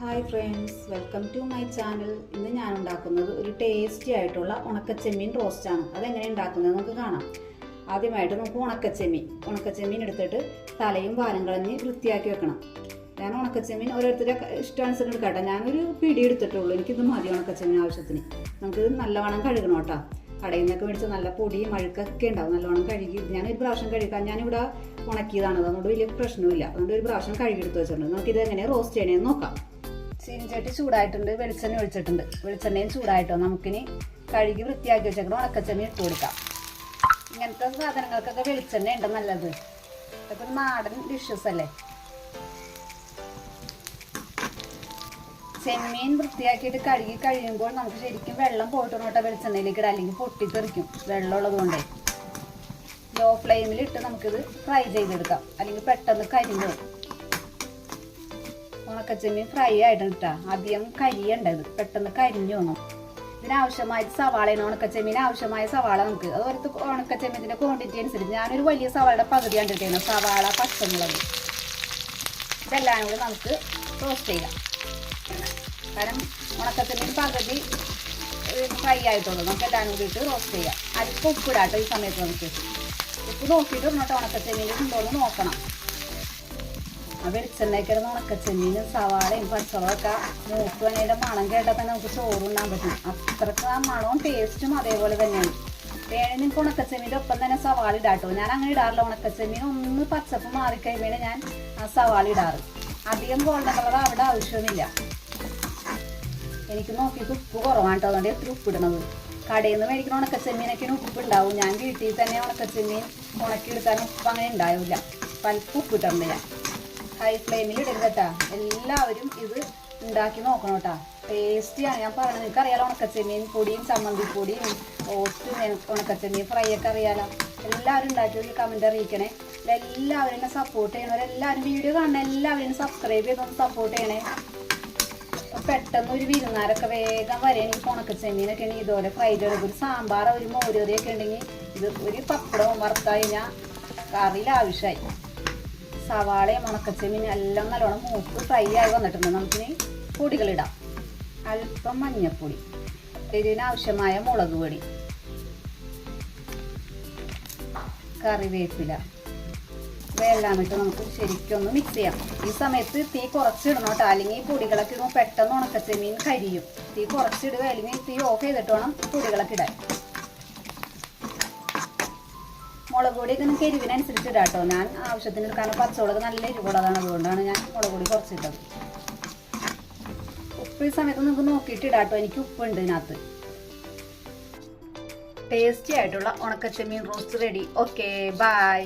Hi friends welcome to my channel ഇന്ന് ഞാൻ ഉണ്ടാക്കുന്നത് ഒരു ടേസ്റ്റി ആയിട്ടുള്ള ഉണക്കച്ചെമ്മീൻ റോസ്റ്റാണ് അതെങ്ങനെ ഉണ്ടാക്കുന്നത് നമുക്ക് കാണാം. ആദ്യമായിട്ട് നമുക്ക് ഉണക്കച്ചെമ്മീൻ ഉണക്കച്ചെമ്മീൻ എടുത്തിട്ട് തലയും വാലും കളഞ്ഞ് വൃത്തിയാക്കി വെക്കണം. ഞാൻ ഉണക്കച്ചെമ്മീൻ ഓരോരുത്തരുടെ ഇഷ്ടാനുസരണം എടുക്കട്ടെ. ഞാനൊരു പിടി എടുത്തിട്ടുള്ളൂ. എനിക്കിത് മതി ഉണക്കച്ചെമ്മീൻ ആവശ്യത്തിന്. നമുക്കിത് നല്ലവണ്ണം കഴുകണം കേട്ടോ. കടയിൽ നിന്നൊക്കെ മേടിച്ച് നല്ല പൊടിയും അഴുക്കൊക്കെ ഉണ്ടാവും. നല്ലവണ്ണം കഴുകി ഞാൻ ഒരു പ്രാവശ്യം കഴുകാം. ഞാനിവിടെ ഉണക്കിയതാണ്. അതുകൊണ്ട് വലിയ പ്രശ്നമില്ല അതുകൊണ്ട് ഒരു പ്രാവശ്യം കഴുകിയെടുത്ത് വെച്ചിട്ടുണ്ട്. നമുക്കിത് എങ്ങനെ റോസ്റ്റ് ചെയ്യണമെന്ന് നോക്കാം. ചീനിച്ചട്ടി ചൂടായിട്ടുണ്ട് വെളിച്ചെണ്ണ ഒഴിച്ചിട്ടുണ്ട്. വെളിച്ചെണ്ണയും ചൂടായിട്ടോ? നമുക്കിനി കഴുകി വൃത്തിയാക്കി വെച്ചേക്കണം. ഉണക്കച്ചെണ്ണ ഇട്ട് കൊടുക്കാം. ഇങ്ങനത്തെ സാധനങ്ങൾക്കൊക്കെ വെളിച്ചെണ്ണ ഉണ്ട് നല്ലത്. ഇതൊക്കെ നാടൻ ഡിഷസ് അല്ലേ? ചെമ്മീൻ വൃത്തിയാക്കിയിട്ട് കഴുകി കഴിയുമ്പോൾ നമുക്ക് ശരിക്കും വെള്ളം പോയിട്ട് നോട്ടാ വെളിച്ചെണ്ണയിലേക്ക് ഇടാം അല്ലെങ്കിൽ പൊട്ടിത്തെറിക്കും വെള്ളമുള്ളത് കൊണ്ടേ ലോ ഫ്ലെയിമിൽ ഇട്ട് നമുക്കിത് ഫ്രൈ ചെയ്തെടുക്കാം. അല്ലെങ്കിൽ പെട്ടെന്ന് കരിഞ്ഞു ഉണക്കച്ചെമ്മീൻ ഫ്രൈ ആയിട്ടുണ്ട് കേട്ടോ അധികം കരിയണ്ടത് പെട്ടെന്ന് കരിഞ്ഞു വന്നു ഇതിനാവശ്യമായ സവാളയാണ് ഉണക്കച്ചെമ്മീന്. ആവശ്യമായ സവാള നമുക്ക്. അത് ഒരു ക്വാണ്ടിറ്റി അനുസരിച്ച് ഞാനൊരു വലിയ സവാളയുടെ പകുതി കണ്ടിട്ടാണ് സവാള പച്ചമുളക്. ഇതെല്ലാം കൂടി നമുക്ക് റോസ്റ്റ് ചെയ്യാം. കാരണം ഉണക്കച്ചെമ്മീൻ പകുതി ഫ്രൈ ആയിട്ടുള്ളൂ. നമുക്ക് എല്ലാം കൂടി ഇട്ട് റോസ്റ്റ് ചെയ്യാം. അരിപ്പ് ഉപ്പിടാട്ടോ ഈ സമയത്ത് നമുക്ക്. ഉപ്പ് നോക്കിയിട്ട് ഇടണോട്ടോ ഉണക്കച്ചെമ്മീൻ ഉണ്ടോയെന്ന് നോക്കണം. ആ വെളിച്ചെണ്ണയ്ക്ക് ഉണക്കച്ചെമ്മീനും സവാളയും പച്ചവളൊക്കെ മൂക്ക് മണം കേട്ടാൽ തന്നെ നമുക്ക് ചോറുണ്ണാൻ പറ്റും. അത്രയ്ക്ക് ആ മണവും ടേസ്റ്റും അതേപോലെ തന്നെയാണ്. വേണേ നിങ്ങൾക്ക് ഉണക്കച്ചെമ്മീന്റെ ഒപ്പം തന്നെ സവാള ഇടാട്ടോ ഞാൻ അങ്ങനെ ഇടാറില്ല. ഉണക്കച്ചെമ്മീൻ ഒന്ന് പച്ചപ്പ് മാറിക്കഴിയുമ്പോൾ ഞാൻ ആ സവാള ഇടാറ്. അധികം ഗോൾഡൻ കളർ അവിടെ ആവശ്യമില്ല എനിക്ക് നോക്കിയിട്ട് ഉപ്പ് കുറവാണ് കേട്ടോ. അതുകൊണ്ട് എത്ര ഉപ്പ് ഇടണത്? കടയിൽ നിന്ന് മേടിക്കുന്ന ഉണക്കച്ചെമ്മീനൊക്കെ ഉപ്പ് ഉണ്ടാവും. ഞാൻ വീട്ടിൽ തന്നെ ഉണക്കച്ചെമ്മീൻ ഉണക്കിയെടുക്കാൻ ഉപ്പ് അങ്ങനെ ഉണ്ടാവില്ല. പലപ്പോൾ ഉപ്പിട്ടുണ്ട് ഞാൻ. ഹൈ ഫ്ലെയിമിൽ ഇടരുത് എല്ലാവരും ഇത് ഉണ്ടാക്കി നോക്കണം കേട്ടാ ടേസ്റ്റിയാണ് ഞാൻ പറയുന്നത് നിങ്ങൾക്ക് അറിയാലോ ഉണക്കച്ചെമ്മീൻ പൊടിയും ചമ്മന്തി പൊടിയും ഓസ്റ്റും ഉണക്കച്ചെമ്മീൻ ഫ്രൈ ഒക്കെ അറിയാലോ. എല്ലാവരും ഉണ്ടാക്കി ഒരു കമന്റ് അറിയിക്കണേ. എല്ലാവരും എന്നെ സപ്പോർട്ട് ചെയ്യണവരെല്ലാവരും വീഡിയോ കാണണം. എല്ലാവരും സബ്സ്ക്രൈബ് ചെയ്തൊന്ന് സപ്പോർട്ട് ചെയ്യണേ. പെട്ടെന്ന് ഒരു വിരുന്നാരൊക്കെ വേഗം വരികയാണെങ്കിൽ ഉണക്കച്ചെമ്മീനൊക്കെ ഉണ്ടെങ്കിൽ ഇതുപോലെ ഫ്രൈ ചെയ്തെടുക്കും ഒരു സാമ്പാർ ഒരു മോരുകറിയൊക്കെ ഉണ്ടെങ്കിൽ ഇത് ഒരു പപ്പടവും വറുത്താൽ കഴിഞ്ഞാൽ കറിയിൽ ആവശ്യമായി. സവാളയും ഉണക്കച്ചെമ്മീൻ എല്ലാം നല്ലോണം മൂത്ത് ഫ്രൈ ആയി വന്നിട്ടുണ്ട്. നമുക്കിനി പൊടികളിടാം അല്പം മഞ്ഞൾപ്പൊടി ഇതിനാവശ്യമായ മുളക് പൊടി കറിവേപ്പില ഇവയെല്ലാം ഇട്ട് നമുക്ക് ശരിക്കും ഒന്ന് മിക്സ് ചെയ്യാം. ഈ സമയത്ത് തീ കുറച്ചിടണം കേട്ടോ. അല്ലെങ്കിൽ ഈ പൊടികളൊക്കെ പെട്ടെന്ന് ഉണക്കച്ചെമ്മീൻ കരിയും. തീ കുറച്ചിടുക അല്ലെങ്കിൽ തീ ഓഫ് ചെയ്തിട്ട് വേണം പൊടികളൊക്കെ ഇടാൻ. മുളക് പൊടിയൊക്കെ നിങ്ങൾക്ക് എരിവിനനുസരിച്ച് കേട്ടോ ഞാൻ ആവശ്യത്തിന് കാരണം പച്ചമുളക് നല്ല എരിവുള്ളതാണ്. അതുകൊണ്ടാണ് ഞാൻ മുളക് പൊടി കുറച്ചിട്ടത്. ഉപ്പ് ഈ സമയത്ത് നിങ്ങൾക്ക് നോക്കിയിട്ട് ഇടാം കേട്ടോ എനിക്ക് ഉപ്പുണ്ട് ഇതിനകത്ത്. ടേസ്റ്റി ആയിട്ടുള്ള ഉണക്കച്ചെമ്മീൻ റോസ്റ്റ് റെഡി. Okay bye